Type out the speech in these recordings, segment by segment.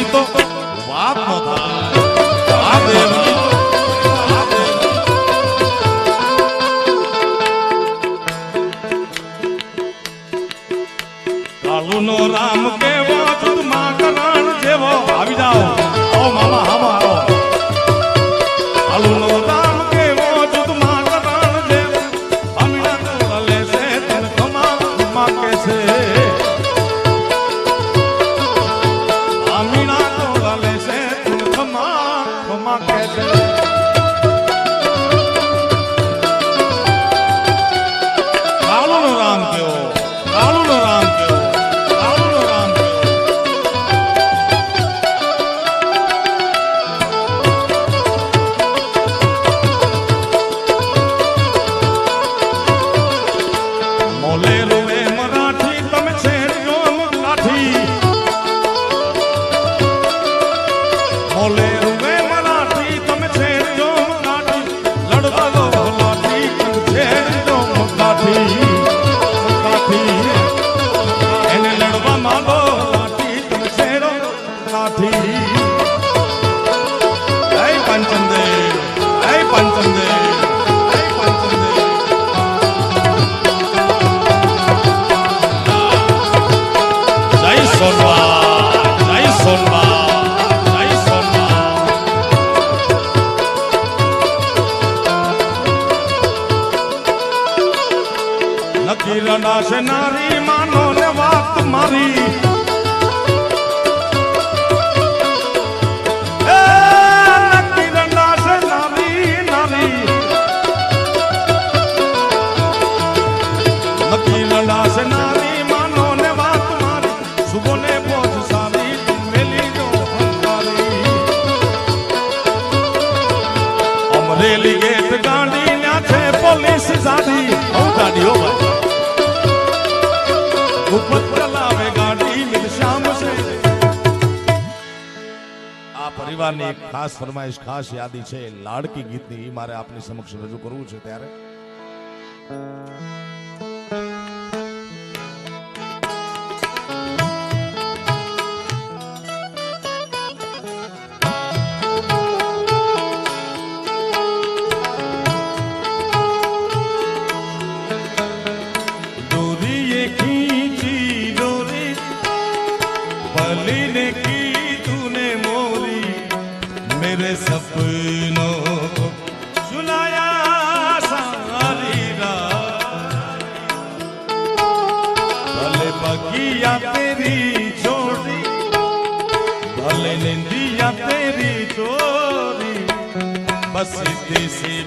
દ્વારકાના તો વાત ન થાય. પોલીસ સાડી છે. આ પરિવારની એક ખાસ ફરમાઈશ, ખાસ યાદી છે, લાડકી ગીતની મારે આપની સમક્ષ રજૂ કરવું છે ત્યારે. ને કી તૂને મોરી મેરે સપનો સુનાયા સારી ભલે બગિયા તેરી છોડી ભલે નિંદિયા તેરી ચોરી બસ દેસી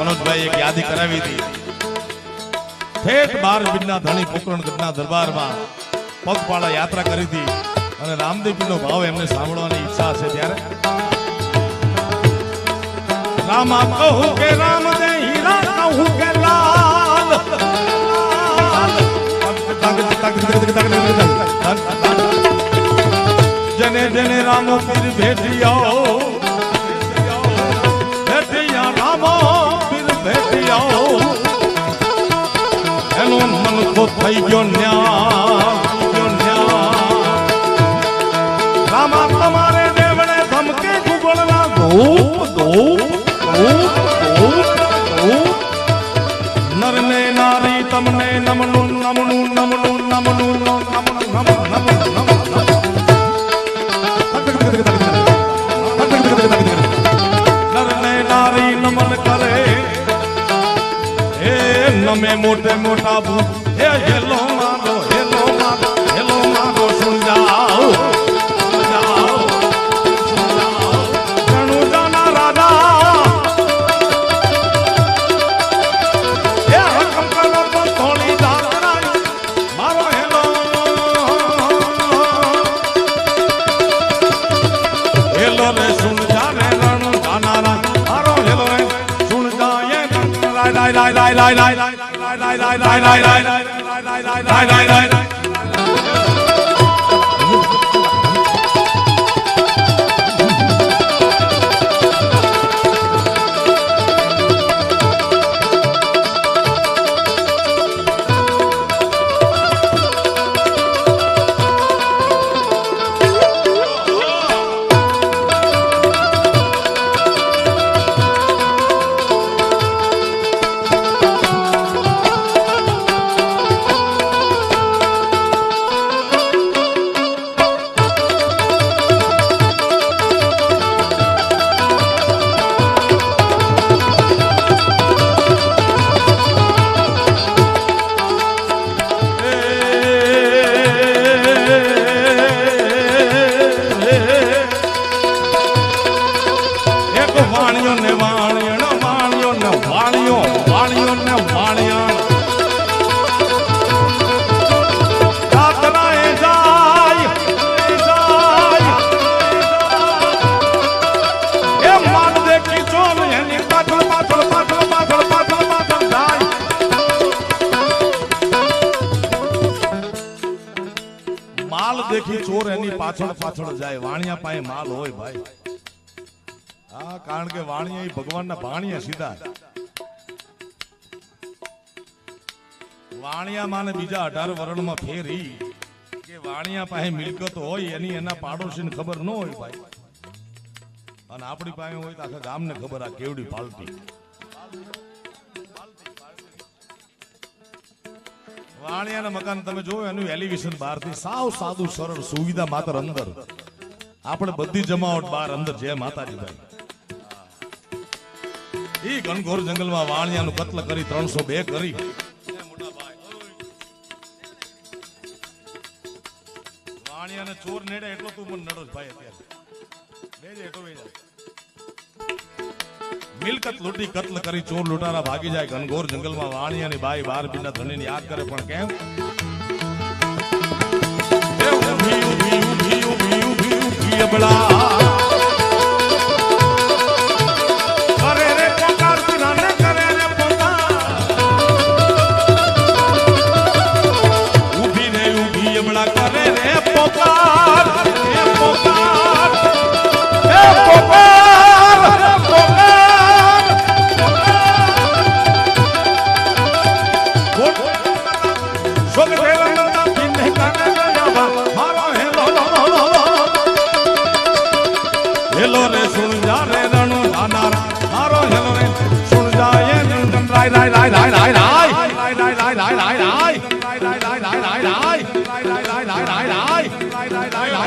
મનોજભાઈ એક યાદી કરાવી હતી ઠેઠ બાર બિનના ધણી પોકરણ ગઢના દરબારમાં પગપાળા યાત્રા કરી હતી અને રામદેવજીનો ભાવ એમને સાંભળવાની ઈચ્છા છે ત્યારે રામા કહું કે રામ દે હીરા કહું કે લાલ જને જેને રામો પીર ભેટિયાઓ, ભેટિયા રામો પીર ભેટિયાઓ. એનો મનખો થઈ ગયો ન્યા રામા તમારે દેવણે ધમકે ગુગળના ઘઉં মোটে মোটা ভূত। પાછળ પાછળ જાય, વાણિયા પાસે માલ હોય ભાઈ. હા, કારણ કે વાણિયા એ ભગવાનના ભાણિયા સીધા. વાણિયા માને બીજા અઢાર વરણમાં ફેરી. કે વાણિયા પાસે મિલકત હોય, એની એના પાડોશીને ખબર ન હોય ભાઈ. અને આપણી પાસે હોય તો આખા ગામને ખબર આ કેવડી પાલટી. વાણિયાના મકાન તમે જોયો એનું એલિવેશન બહારથી સાવ સાદું, સરળ સુવિધા માત્ર અંદર. આપણે બધી જમાવટ બહાર અંદર, જય માતાજી ભાઈ. ઈ ઘનઘોર જંગલમાં વાણિયાનું કત્લ કરી, ત્રણસો બે કરી. લૂંટી કત્લ કરી ચોર લૂંટારા ભાગી જાય ઘનઘોર જંગલમાં વાણિયાની બાઈ બાર બીના ધણીને યાદ કરે પણ કેમ? ઊભી ઊભી ઊભી ઊભી ઊભી ઊભી,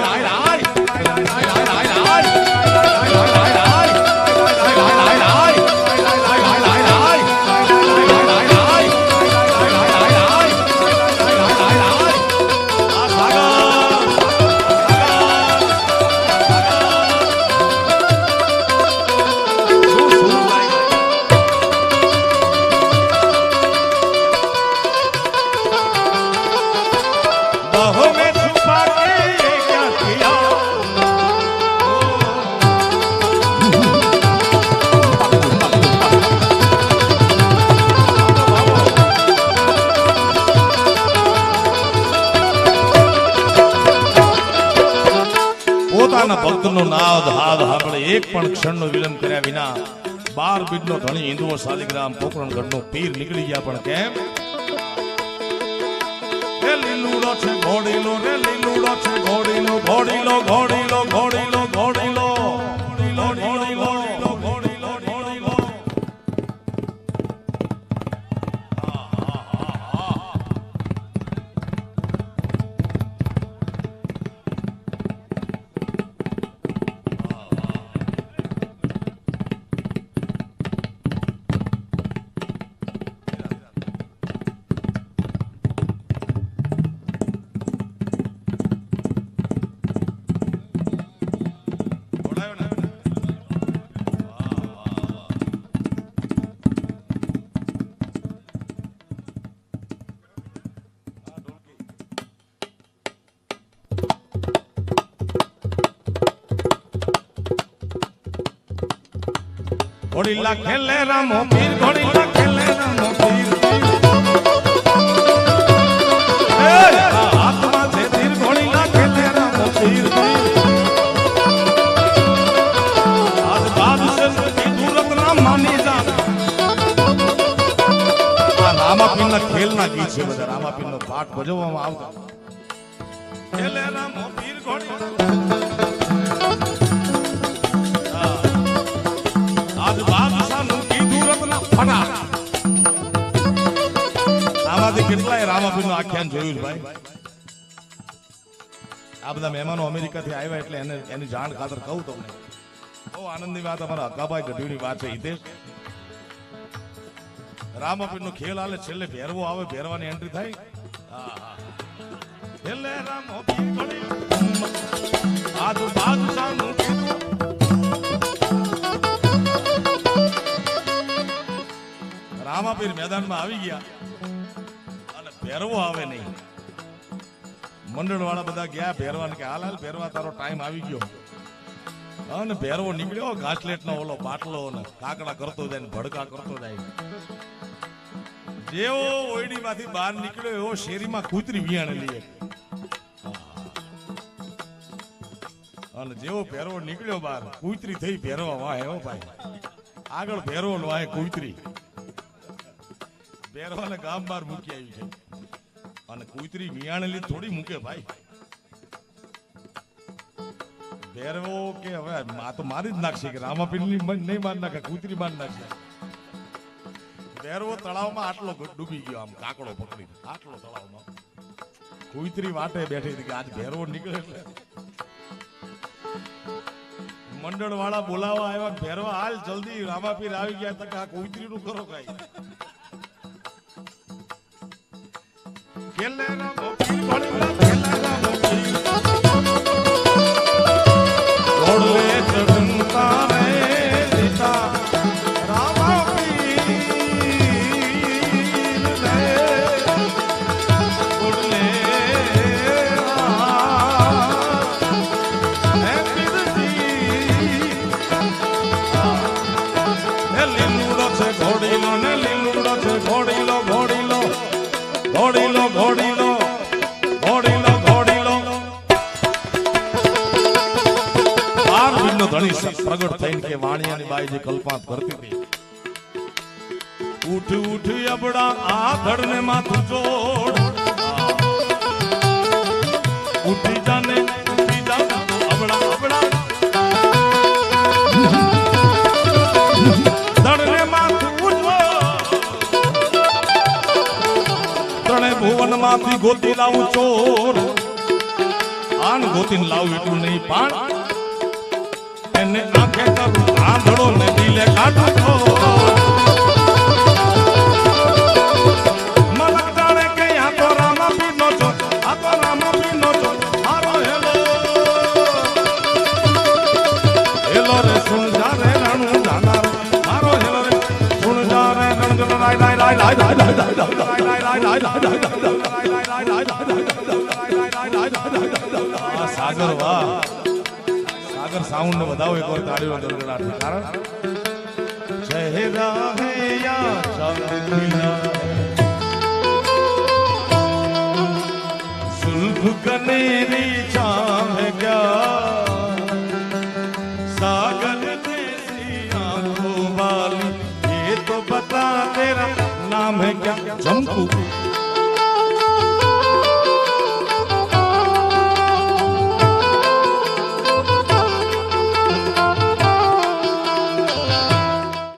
lại lại lại lại lại lại lại. પોતાના ભક્તનો નાદ, હાદ, હાંભળે. એક પણ ક્ષણનો વિલંબ કર્યા વિના બાર બીજનો ધણી હિન્દુઓ શાલિગ્રામ પોકરણગઢનો પીર નીકળી ગયા પણ કેમ? એ લીલુડો છે, ઘોડીલો, રે લીલુડો છે, ઘોડીલો ઘોડીલો ઘોડીલો ઘોડીલો ઘોડીલો ઘોડીલા ખેલે રામો પીર ઘોડીલા ખેલે રામો પીર હાથમાં છે તીર ઘોડીલા ખેલે રામો પીર આજ બાદશાહ કીધું રત્ના માની જા આ રામાપીરના ખેલના ગીત છે બધા રામાપીરનો પાઠ ભજવવામાં આવતો ખેલે રામો પીર ઘોડીલા આમાંથી રામાપીરનું આખ્યાન જોયું છે ભાઈ? આ બધા મહેમાનો અમેરિકા થી આવ્યા એટલે એને એની જાણ ખાતર કહું તમને. બહુ આનંદની વાત અમારા હકાભાઈ ગઢવીની વાત છે, હિતેશ. રામાપીરનો ખેલ હાલે, છેલ્લે ભેરવો આવે, ભેરવાની એન્ટ્રી થાય. છેલ્લે રામો પીર ઘોડી આજ રામાપીર મેદાનમાં આવી ગયા. ભેરવો આવે નહીં. મંડળ વાળા બધા ગયા પહેરવા કે, હાલ હાલ, ભેરવા, તારો ટાઈમ આવી ગયો. અને ભેરવો નીકળ્યો ઘાસલેટ નો ઓલો બાટલો ને કાકડા કરતો જાય ને ભડકા કરતો જાય. જેવો ઓયડી માંથી બહાર નીકળ્યો, એવો શેરીમાં કૂતરી વિયાણ લઈએ અને જેવો ભેરવો નીકળ્યો બહાર, કૂતરી થઈ ભેરવા વાહ એવો ભાઈ. આગળ ભેરવો વાહે કૂતરી. ભેરવાને ગામ બહાર મૂકી આવી છે અને કુતરી મિયાણેલી થોડી મૂકે ભાઈ. ભેરવો કે હવે આ તો મારી જ નાખશે કે રામાપીરની નહીં માર નાખે, કુતરી માર નાખશે. ભેરવો તળાવમાં આટલો ડૂબી ગયો આમ કાકડો પકડી આટલો તળાવમાં. કુતરી વાટે બેઠી હતી કે આજ ભેરવો નીકળે એટલે. મંડળ વાળા બોલાવા આવ્યા ભેરવા, હાલ જલ્દી રામાપીર આવી ગયા તક આ કુતરી નું કરો કઈ. எல்லாரும் માંથી ગોતી લાવું ચોર. આન ગોતીને લાવું એટલું નહીં, પાણ એને આંખે કરું, આંધળો ને દિલે કાઢું તો મલક જાણે કે આ સાગર, વાહ. સાગર સાઉન્ડ ને વધાવો એક વાર તાળીઓ ગણગણાટ કારણ ચહેરા કનેરી ચામ હે 冷酷。